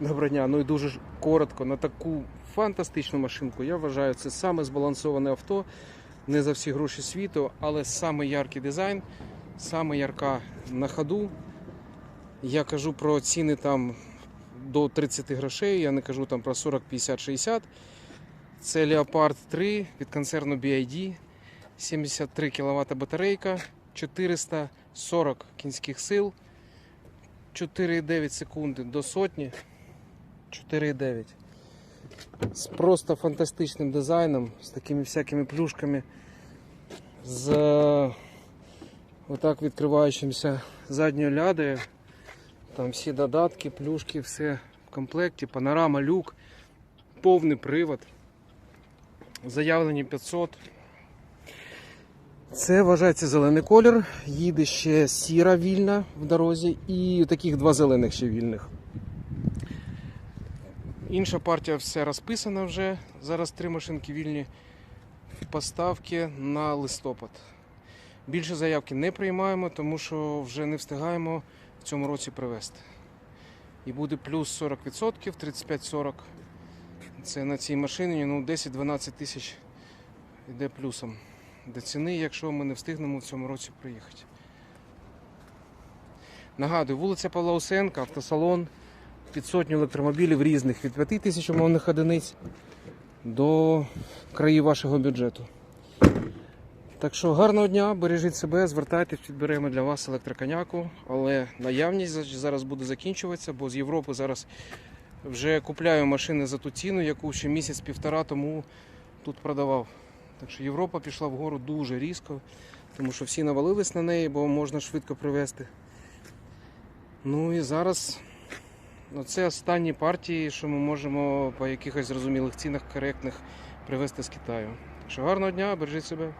Доброго. Ну і дуже коротко на таку фантастичну машинку. Я вважаю, це саме збалансоване авто. Не за всі гроші світу, але саме яркий дизайн, саме ярка на ходу. Я кажу про ціни там до 30 грошей, я не кажу там про 40, 50, 60. Це Leopard 3 від концерну BID, 73 кВт батарейка, 440 кінських сил, 4,9 секунди до сотні. 4,9. З просто фантастичним дизайном, з такими всякими плюшками, з е, отак відкриваючимся задньою лядою. Там всі додатки, плюшки, все в комплекті, панорама, люк, повний привод. Заявлені 500. Це вважається зелений колір. Їде ще сіра вільна в дорозі і таких два зелених ще вільних. Інша партія все розписана вже. Зараз три машинки вільні поставки на листопад. Більше заявки не приймаємо, тому що вже не встигаємо в цьому році привезти. І буде плюс 40%, 35-40. Це на цій машині ну, 10-12 тисяч йде плюсом до ціни, якщо ми не встигнемо в цьому році приїхати. Нагадую, вулиця Павла Усенка, автосалон під сотню електромобілів різних від 5 тисяч умовних одиниць до країв вашого бюджету. Так що гарного дня, бережіть себе, звертайтесь, підберемо для вас електроконяку, але наявність зараз буде закінчуватися, бо з Європи зараз вже купляю машини за ту ціну, яку ще місяць-півтора тому тут продавав. Так що Європа пішла вгору дуже різко, тому що всі навалились на неї, бо можна швидко привезти. Ну і зараз Ну, це останні партії, що ми можемо по якихось зрозумілих цінах коректних привезти з Китаю. Що гарного дня, бережіть себе.